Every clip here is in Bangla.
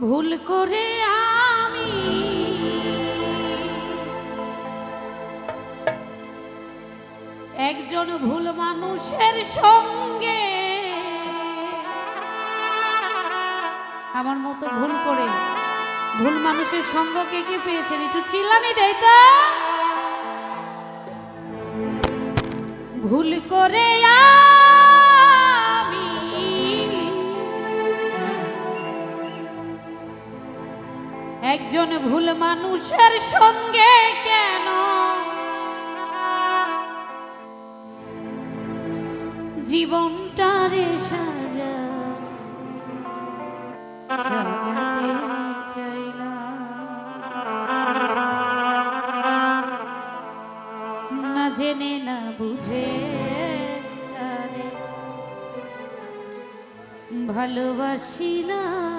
ভুল করে আমি ভুল মানুষের সঙ্গে। আমার মতো ভুল করে, ভুল মানুষের সঙ্গ কে কে পেয়েছেন? একটু চিল্লানি দেয় তো। ভুল করে আমি একজন ভুল মানুষের সঙ্গে কেন জীবনটা রে সাজা। সাজাতে না জেনে না বুঝে তারে ভালোবাসিলাম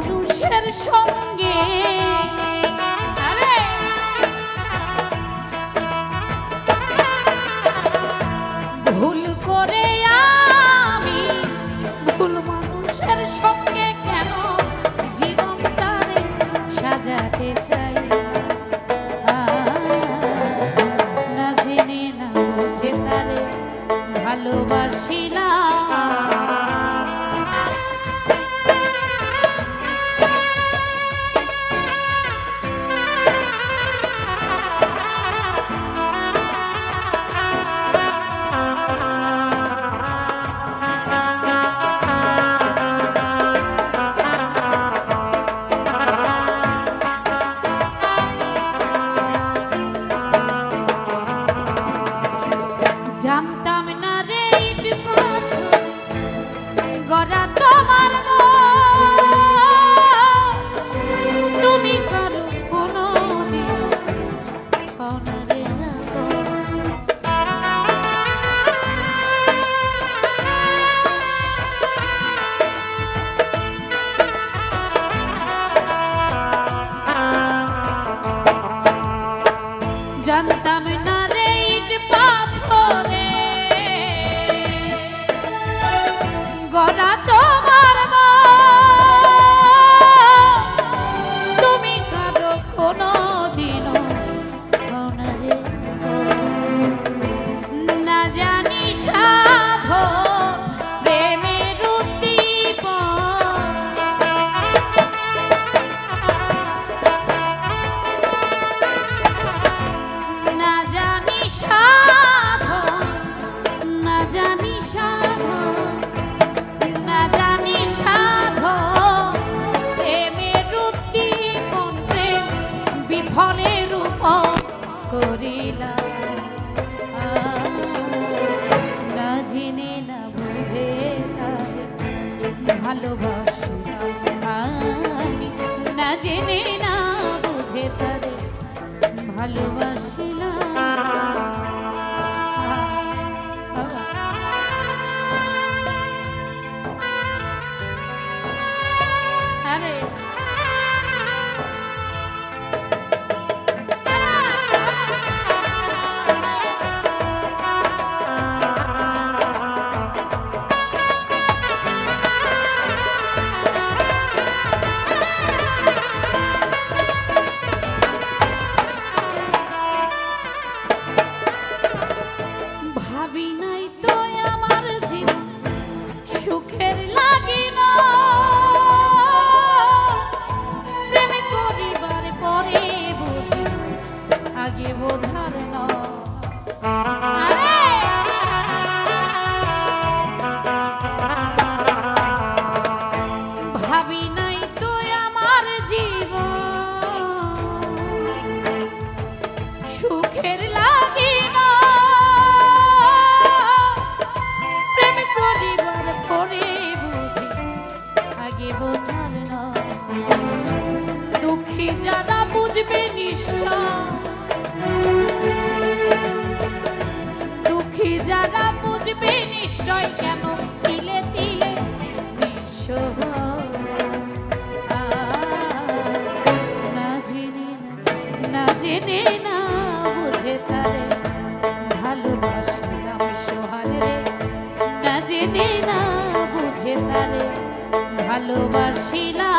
মানুষের সঙ্গে। ভুল করে আমি ভুল মানুষের সঙ্গে কেন জীবনটারে সাজাতে চাই? জানতাম বিফলে রূপ করিলা। না জেনে, না বুঝে ভালোবাসি আমি। না জেনে, না বুঝে তারে ভালোবাসিলাম যারা বুঝবে নিষ্ঠা। দুঃখী যারা বুঝবে নিশ্চয় কেন তিলে তিলে নিঃস্ব। জেনে না বুঝে তারে ভালোবাসলাম সোহারে না জেনে না বুঝে তারে ভালোবাসিলাম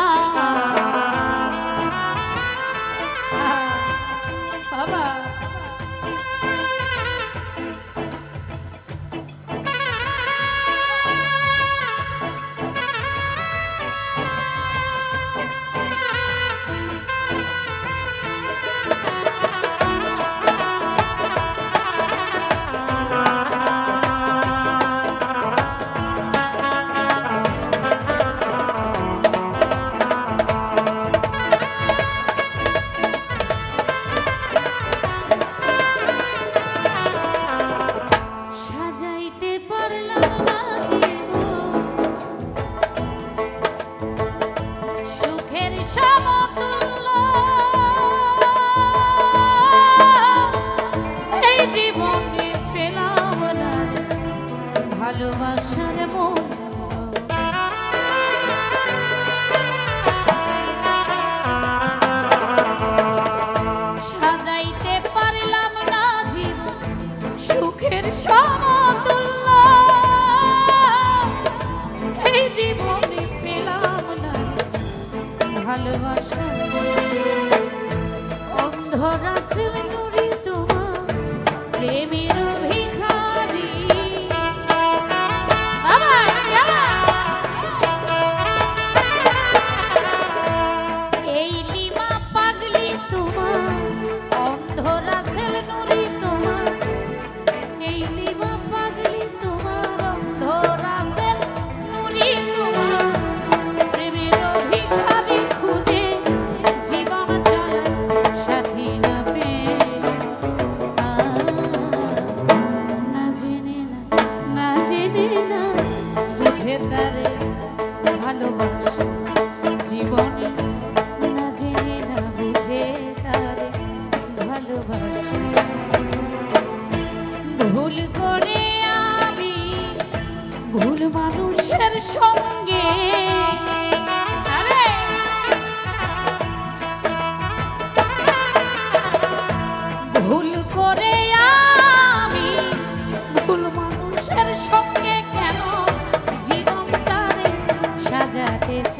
যে জীবনে না জেনে না বুঝে তারে ভুল করে ভুল মানুষের সঙ্গে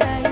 say